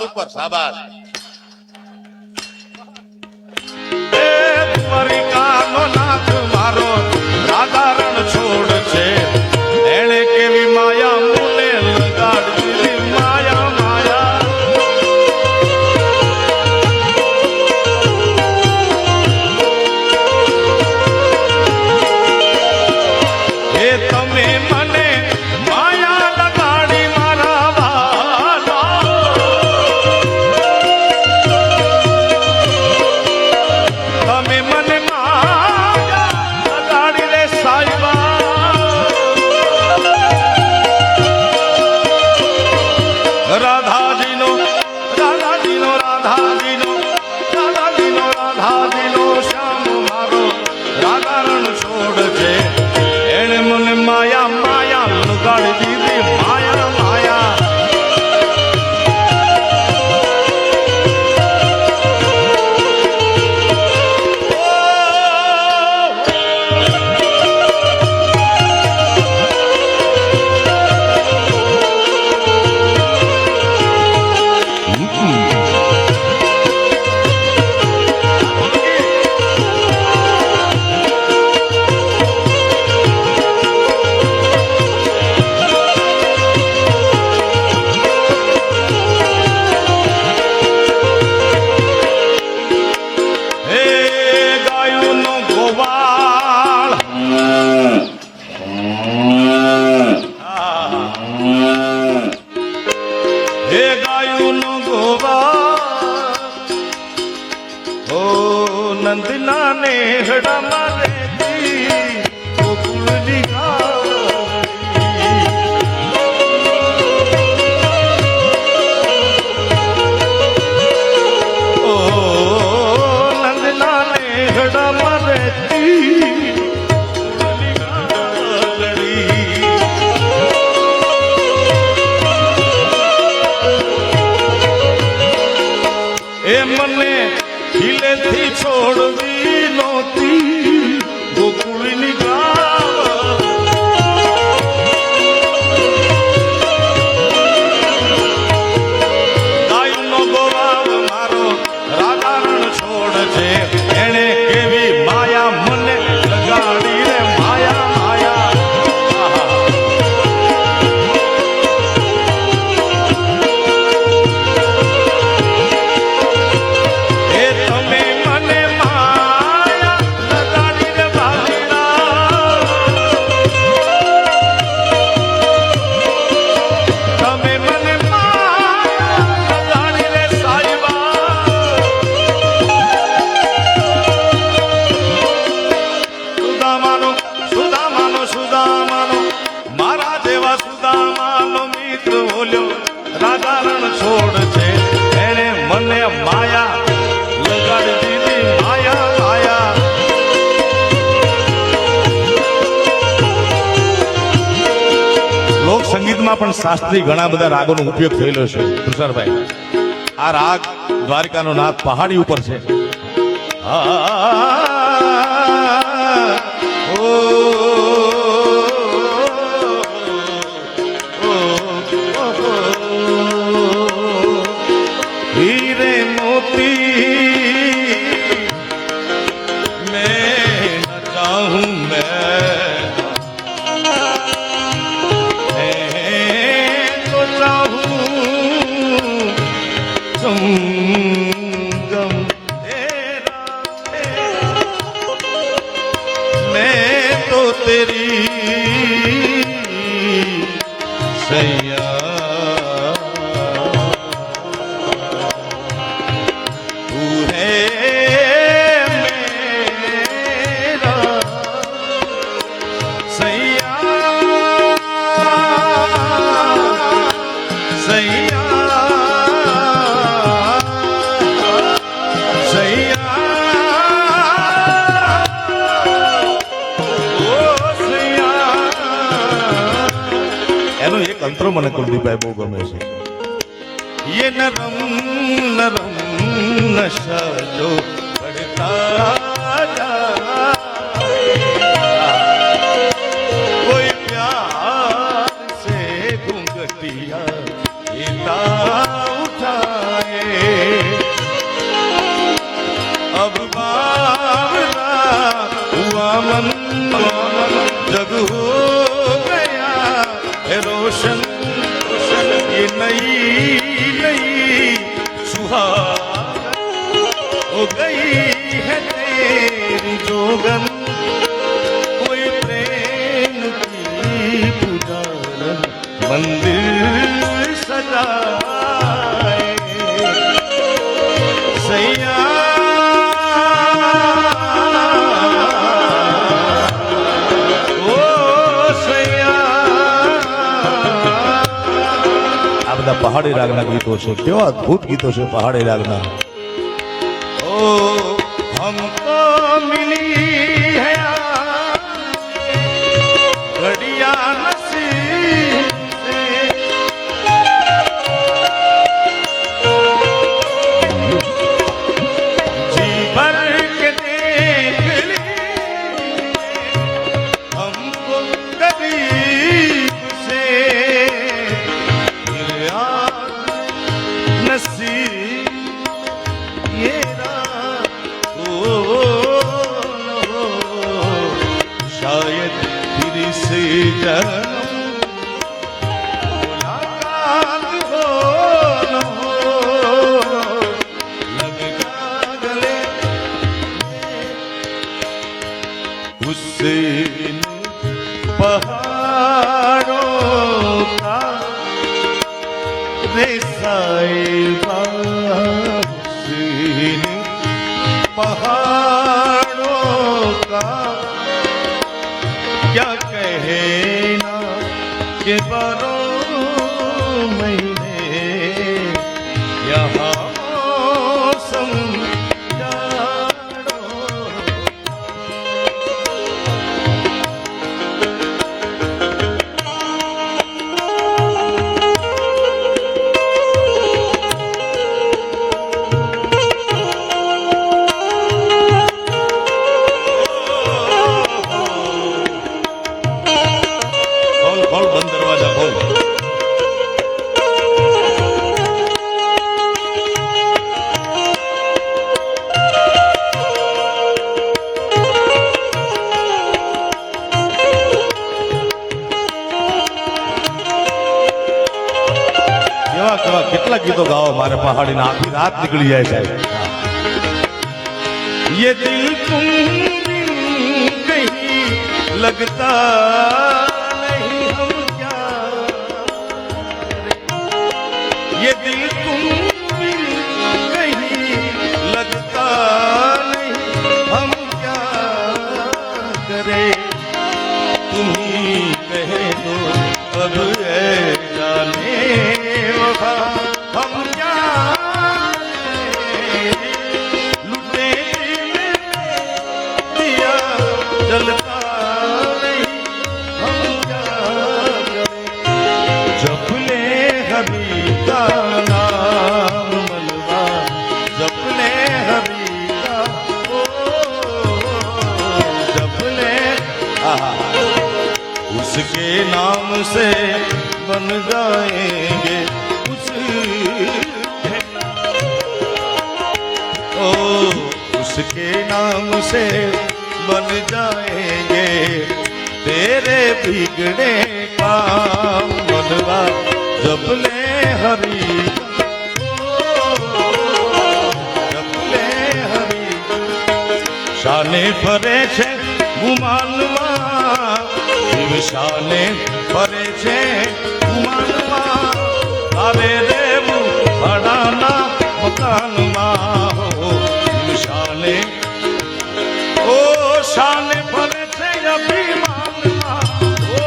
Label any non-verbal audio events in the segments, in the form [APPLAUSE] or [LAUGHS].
মাদক বা সাবাস ಜಗಡಮ ભાગવતમાં પણ શાસ્ત્રી ઘણા બધા રાગોનો ઉપયોગ થયેલો છે. તુષારભાઈ, આ રાગ દ્વારિકાનો નાગ પહાડી ઉપર છે. હા. ਤੇਰੀ ਸਹੀ મિત્રો મને કુલદીપભાઈ બહુ ગમે છે. યે નરમ નરમ નશા જો પડતા हो गई है तेरी जोगन कोई प्रेम की पुजारन मंदिर सजाए सैया ઓ સૈયા આ બધા પહાડી રાગના ગીતો છે કેવા અદ્ભુત ગીતો છે પહાડી રાગના ઓ હમકો કે પરો કેવા કેવા કેટલા ગીતો ગાવો મારે પહાડીના આખી રાત નીકળી જાય સાહેબ ये दिल तुम बिन कहीं लगता नहीं हम क्या ये दिल तुम बिन कहीं लगता नहीं हम क्या करे तुम ही कह दो अब से बन जाएंगे उसके ओ उसके नाम से बन जाएंगे तेरे बिगड़े काम बनवा जब ले हरी जब ले हरी શાને ફરે છે ગુમાનમાં શિવ શાને ફરે શાને ફરે છે અભિમાનમાં, ઓ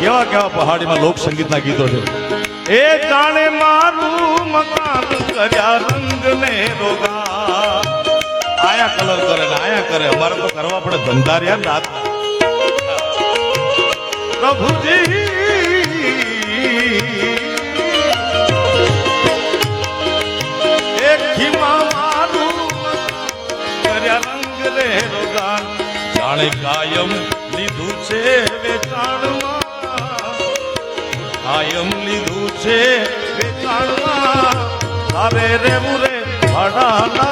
કેવા કેવા પહાડીમાં લોક સંગીતના ગીતો છે. એ જાણે મારું મકાન કર્યા રંગ ને રોગા. આયા કલર કરે ને આયા કરે. અમારે તો કરવા પડે ધંધારિયા રાત પ્રભુજી. જાણે કાયમ લીધું છે વેચાણમાં. કાયમ લીધું છે વેચાણમાં. તારે રેવું રે ભાડાના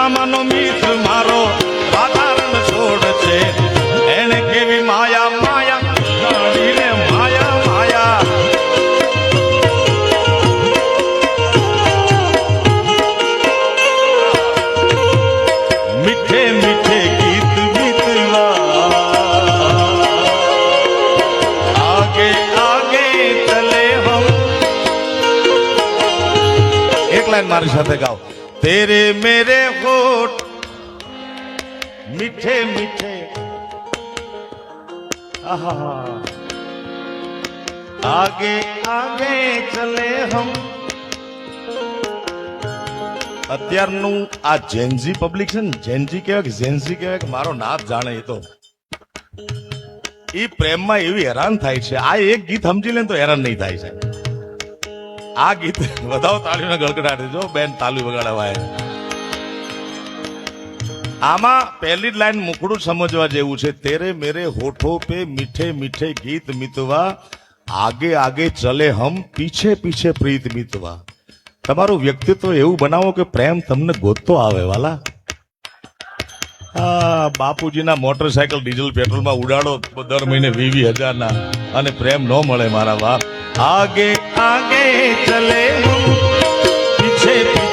સુદામાનો મિત્ર મારો વાતાવરણ છોડ છે એને કેવી માયા માયા, જાણીને માયા માયા. મીઠે મીઠે ગીત ગીતવા આગે આગે ચલે હમ. એક લાઈન મારી સાથે ગાઓ. તેરે મેરે આહા आगे चले हम અત્યારનું આ જેનજી પબ્લિક છે ને જેનજી કહેવાય કે જેનજી કહેવાય કે મારો નાથ જાણે એ તો. એ પ્રેમમાં એવી હેરાન થાય છે. આ એક ગીત સમજી લે તો હેરાન નહીં થાય છે આ ગીત [LAUGHS] વધાવો તાળીઓના ગળગડાટ જો, બેન તાલી વગાડવાય આમાં પહેલી લાઈન મુકડું સમજવા જેવું છે. તેરે મેરે હોઠો પે મીઠે મીઠે ગીત મિતવા, આગે આગે ચલે હમ, પીછે પીછે પ્રીત મિતવા. તમારું વ્યક્તિત્વ એવું બનાવો કે પ્રેમ તમને ગોતતો આવે, વાલા. આ બાપુજીના મોટરસાયકલ ડીઝલ પેટ્રોલમાં ઉડાડો દર મહિને વી વી હજારના, અને પ્રેમ ન મળે મારા બાપ આગે આગે ચલે હમ, પીછે પીછે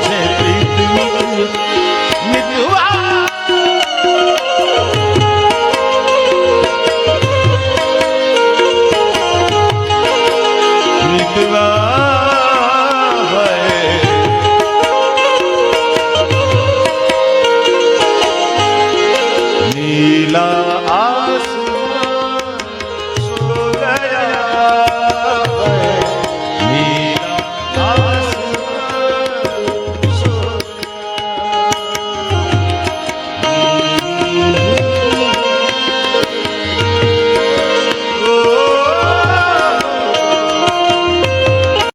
নীলা